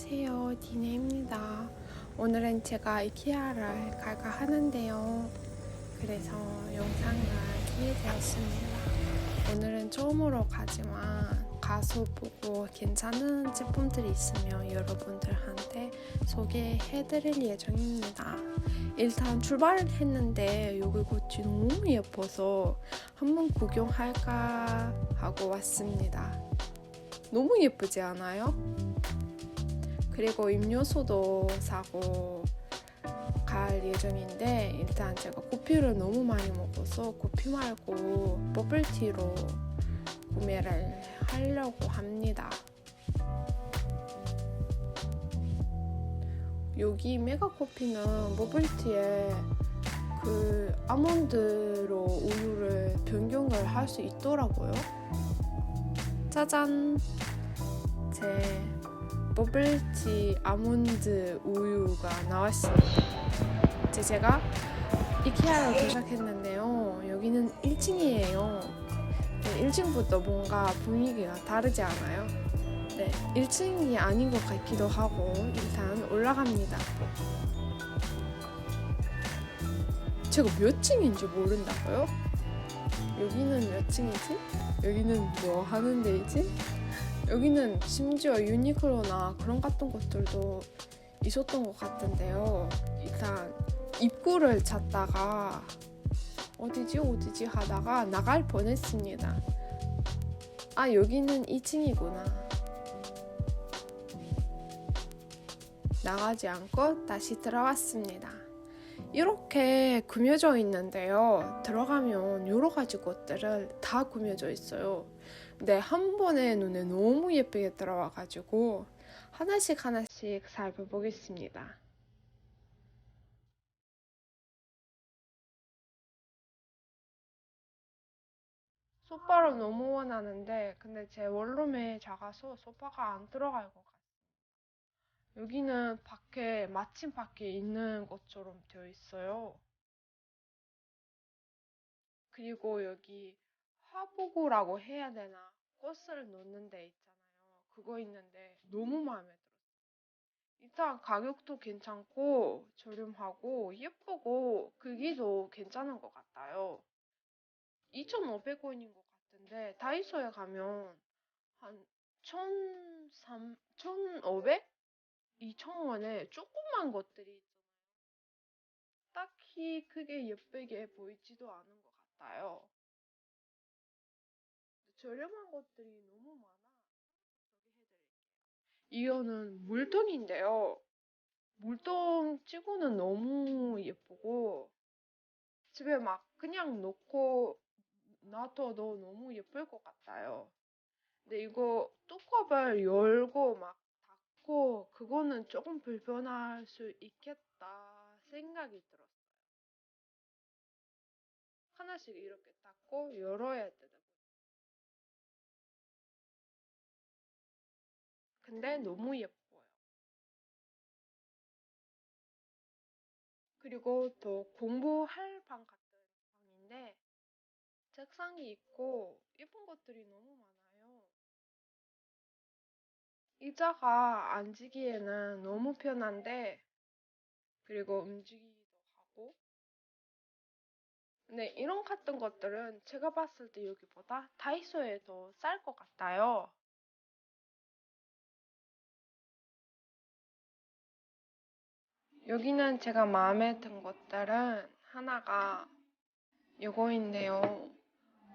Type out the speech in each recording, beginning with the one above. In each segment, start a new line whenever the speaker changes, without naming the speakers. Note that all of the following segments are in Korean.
안녕하세요. 디네입니다. 오늘은 제가 이케아를 갈까 하는데요. 그래서 영상을 하게 되었습니다. 오늘은 처음으로 가지만 가서 보고 괜찮은 제품들이 있으면 여러분들한테 소개해 드릴 예정입니다. 일단 출발을 했는데 여기 곳이 너무 예뻐서 한번 구경할까 하고 왔습니다. 너무 예쁘지 않아요? 그리고 음료수도 사고 갈 예정인데 일단 제가 커피를 너무 많이 먹어서 커피 말고 버블티로 구매를 하려고 합니다. 여기 메가커피는 버블티에 그 아몬드로 우유를 변경을 할 수 있더라고요. 짜잔! 제 버블티 아몬드 우유가 나왔습니다. 이제 제가 이케아로 도착했는데요. 여기는 1층이에요. 1층부터 뭔가 분위기가 다르지 않아요? 네, 1층이 아닌 것 같기도 하고 일단 올라갑니다. 제가 몇 층인지 모른다고요? 여기는 몇 층이지? 여기는 뭐 하는 데이지? 여기는 심지어 유니클로나 그런 같은 것들도 있었던 것 같은데요. 일단 입구를 찾다가 어디지 어디지 하다가 나갈 뻔했습니다. 아 여기는 2층이구나. 나가지 않고 다시 들어왔습니다. 이렇게 구겨져 있는데요. 들어가면 여러 가지 것들을 다 구겨져 있어요. 근데 한 번에 눈에 너무 예쁘게 들어와가지고 하나씩 하나씩 살펴보겠습니다. 소파를 너무 원하는데 근데 제 원룸에 작아서 소파가 안 들어갈 것 같아요. 여기는 밖에 마침 밖에 있는 것처럼 되어 있어요. 그리고 여기 화보구라고 해야 되나? 꽃을 놓는 데 있잖아요. 그거 있는데 너무 마음에 들었어요. 일단 가격도 괜찮고 저렴하고 예쁘고 크기도 괜찮은 것 같아요. 2,500원인 것 같은데 다이소에 가면 한 1,300, 1,500? 2,000원에 조그만 것들이 있잖아요. 딱히 크게 예쁘게 보이지도 않은 것 같아요. 저렴한 것들이 너무 많아. 소개해드릴게요. 이거는 물통인데요. 물통 치고는 너무 예쁘고 집에 막 그냥 놓고 놔둬도 너무 예쁠 것 같아요. 근데 이거 뚜껑을 열고 막 닫고 그거는 조금 불편할 수 있겠다 생각이 들었어요. 하나씩 이렇게 닫고 열어야 되다. 근데 너무 예뻐요. 그리고 또 공부할 방 같은 방인데 책상이 있고 예쁜 것들이 너무 많아요. 의자가 앉기에는 너무 편한데 그리고 움직이기도 하고 근데 이런 같은 것들은 제가 봤을 때 여기보다 다이소에 더 쌀 것 같아요. 여기는 제가 마음에 든 것들은 하나가 이거인데요.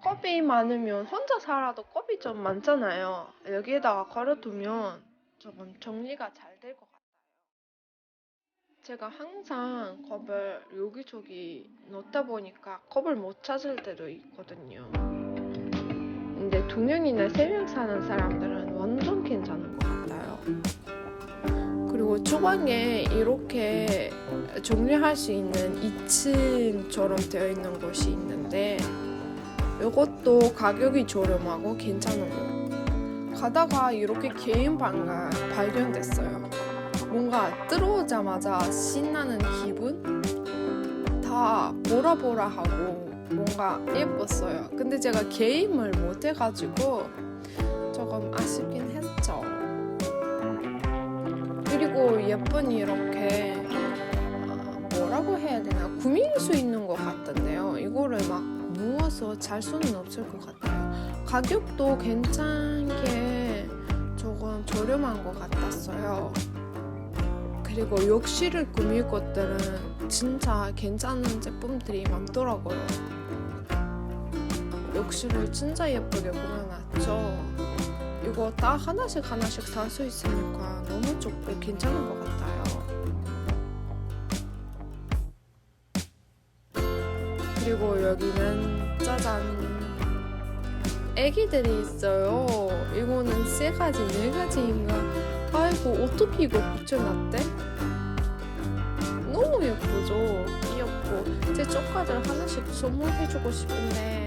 컵이 많으면 혼자 살아도 컵이 좀 많잖아요. 여기에다가 걸어두면 조금 정리가 잘 될 것 같아요. 제가 항상 컵을 여기저기 넣다 보니까 컵을 못 찾을 때도 있거든요. 근데 두 명이나 세 명 사는 사람들은 완전 괜찮은 것 같아요. 그리고 주방에 이렇게 정리할 수 있는 2층처럼 되어 있는 곳이 있는데 이것도 가격이 저렴하고 괜찮은 거. 가다가 이렇게 개인 방가 발견됐어요. 뭔가 들어오자마자 신나는 기분? 다 보라보라 하고 뭔가 예뻤어요. 근데 제가 게임을 못 해가지고 조금 아쉽긴 했죠. 예쁜 이렇게 아, 뭐라고 해야 되나 구밀 수 있는 것 같던데요. 이거를 막 누워서 잘 수는 없을 것 같아요. 가격도 괜찮게 조금 저렴한 것 같았어요. 그리고 욕실을 꾸밀 것들은 진짜 괜찮은 제품들이 많더라고요. 욕실을 진짜 예쁘게 꾸며놨죠. 이거 다 하나씩 하나씩 살 수 있으니까 너무 좋고 괜찮은 것 같아요. 그리고 여기는 짜잔 애기들이 있어요. 이거는 세 가지, 네 가지인가. 아이고 어떻게 이거 붙여놨대? 너무 예쁘죠? 귀엽고 제 조카들 하나씩 선물해주고 싶은데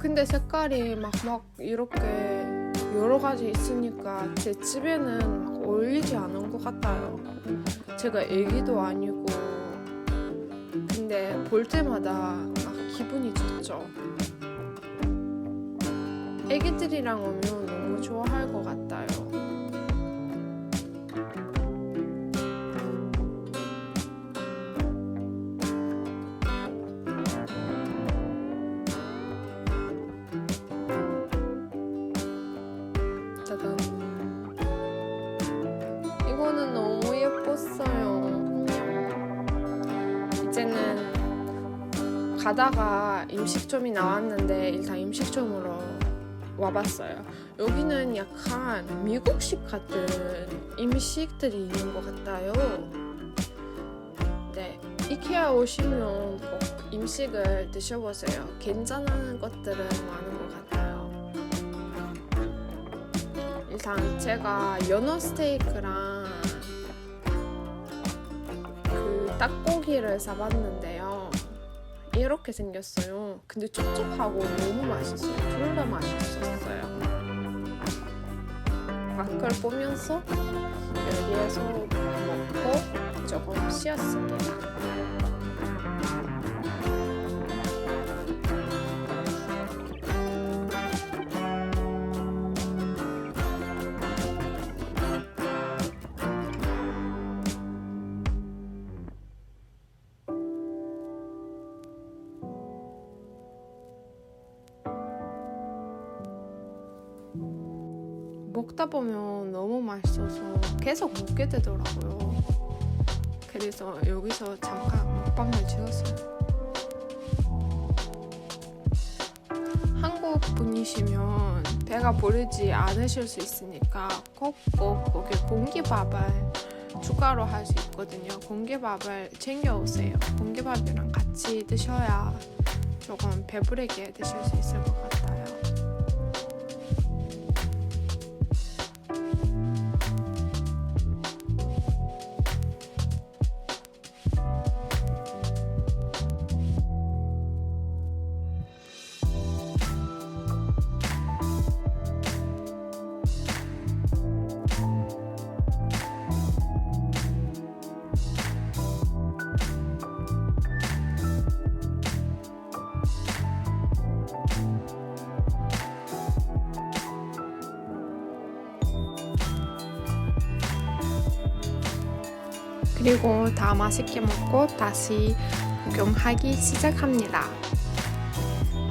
근데 색깔이 막, 막 이렇게 여러 가지 있으니까 제 집에는 막 어울리지 않은 것 같아요. 제가 애기도 아니고. 근데 볼 때마다 막 기분이 좋죠. 애기들이랑 오면 너무 좋아할 것 같아요. 가다가 임식점이 나왔는데 일단 임식점으로 와봤어요. 여기는 약간 미국식 같은 음식들이 있는 것 같아요. 네, 이케아 오시면 꼭 음식을 드셔보세요. 괜찮은 것들은 많은 것 같아요. 일단 제가 연어 스테이크랑 그 닭고기를 사봤는데요. 이렇게 생겼어요. 근데 촉촉하고 너무 맛있어요. 둘 다 맛있었어요. 밖을 보면서 여기에서 먹고 조금 쉬었습니다. 먹다 보면 너무 맛있어서 계속 먹게 되더라고요. 그래서 여기서 잠깐 먹방을 찍었어요. 한국 분이시면 배가 부르지 않으실 수 있으니까 꼭꼭 거기 공기밥을 추가로 할 수 있거든요. 공기밥을 챙겨 오세요. 공기밥이랑 같이 드셔야 조금 배부르게 드실 수 있을 것 같아요. 그리고 다 맛있게 먹고 다시 구경하기 시작합니다.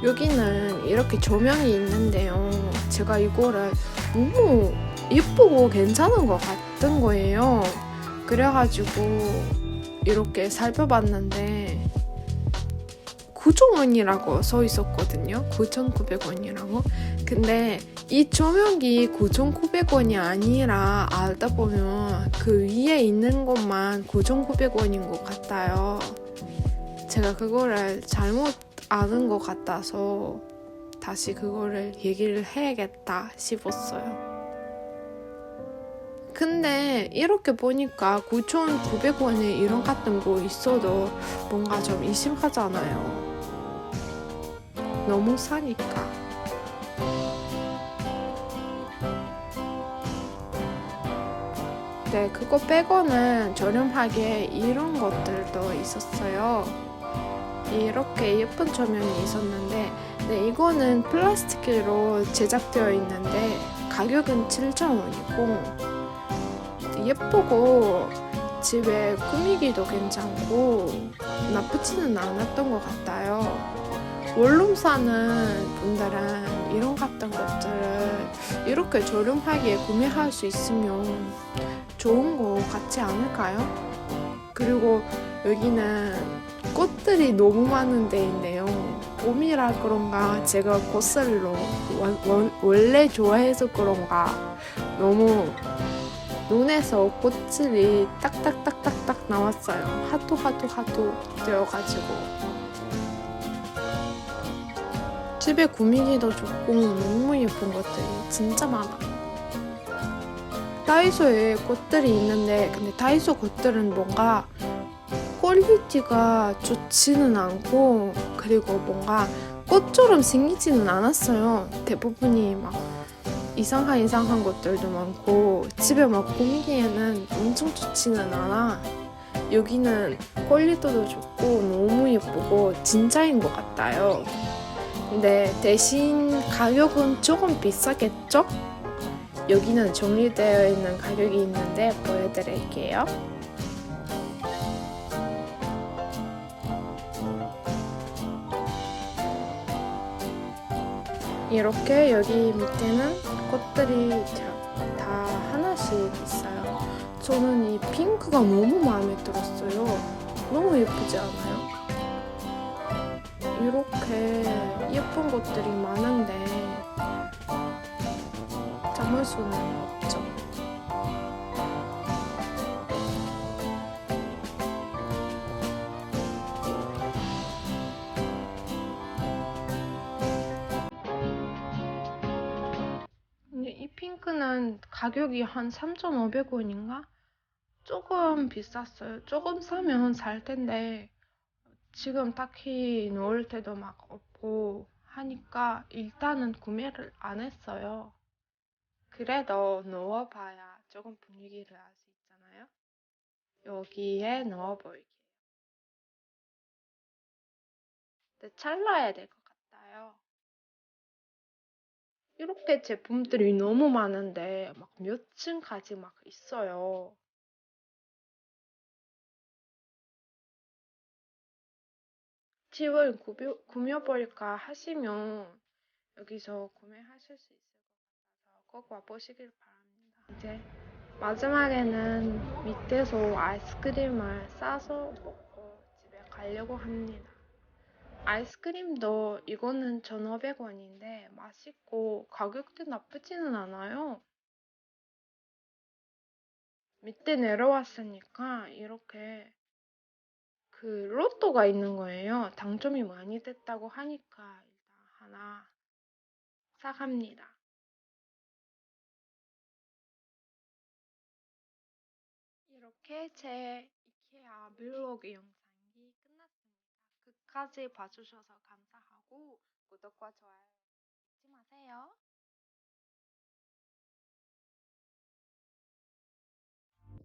여기는 이렇게 조명이 있는데요. 제가 이거를 너무 예쁘고 괜찮은 것 같은 거예요. 그래가지고 이렇게 살펴봤는데 9,000원이라고 써 있었거든요. 9,900원이라고. 근데 이 조명이 9,900원이 아니라 알다 보면 그 위에 있는 것만 9,900원인 것 같아요. 제가 그거를 잘못 아는 것 같아서 다시 그거를 얘기를 해야겠다 싶었어요. 근데 이렇게 보니까 9,900원에 이런 같은 거 있어도 뭔가 좀 의심하잖아요. 너무 싸니까. 네, 그거 빼고는 저렴하게 이런 것들도 있었어요. 이렇게 예쁜 조명이 있었는데 네, 이거는 플라스틱으로 제작되어 있는데 가격은 7,000원이고 예쁘고 집에 꾸미기도 괜찮고 나쁘지는 않았던 것 같아요. 원룸 사는 분들은 이런 같은 것들을 이렇게 저렴하게 구매할 수 있으면 좋은 거 같지 않을까요? 그리고 여기는 꽃들이 너무 많은 데인데요. 봄이라 그런가 제가 꽃을 로 원래 좋아해서 그런가 너무 눈에서 꽃들이 딱딱딱딱딱 나왔어요. 하도 하도 하도 되어가지고 집에 꾸미기도 좋고 너무 예쁜 것들이 진짜 많아. 다이소에 꽃들이 있는데 근데 다이소 꽃들은 뭔가 퀄리티가 좋지는 않고 그리고 뭔가 꽃처럼 생기지는 않았어요. 대부분이 막 이상한 이상한 것들도 많고 집에 막 꾸미기에는 엄청 좋지는 않아. 여기는 퀄리티도 좋고 너무 예쁘고 진짜인 것 같아요. 근데 대신 가격은 조금 비싸겠죠? 여기는 정리되어 있는 가격이 있는데 보여드릴게요. 이렇게 여기 밑에는 꽃들이 자- 다 하나씩 있어요. 저는 이 핑크가 너무 마음에 들었어요. 너무 예쁘지 않아요? 이렇게 예쁜 것들이 많은데 담을 수는 없죠. 근데 이 핑크는 가격이 한 3,500원인가? 조금 비쌌어요. 조금 사면 살 텐데 지금 딱히 놓을 때도 막 없고 하니까 일단은 구매를 안 했어요. 그래도 넣어봐야 조금 분위기를 알 수 있잖아요. 여기에 넣어볼게요. 근데 잘라야 될 것 같아요. 이렇게 제품들이 너무 많은데 막 몇 층까지 막 있어요. 집을 꾸며볼까 하시면 여기서 구매하실 수 같아서 꼭 와보시길 바랍니다. 이제 마지막에는 밑에서 아이스크림을 싸서 먹고 집에 가려고 합니다. 아이스크림도 이거는 1,500원인데 맛있고 가격도 나쁘지는 않아요. 밑에 내려왔으니까 이렇게 그 로또가 있는 거예요. 당첨이 많이 됐다고 하니까 일단 하나 사갑니다. 이렇게 제 이케아 블로그 영상이 끝났습니다. 끝까지 봐주셔서 감사하고 구독과 좋아요 잊지 마세요.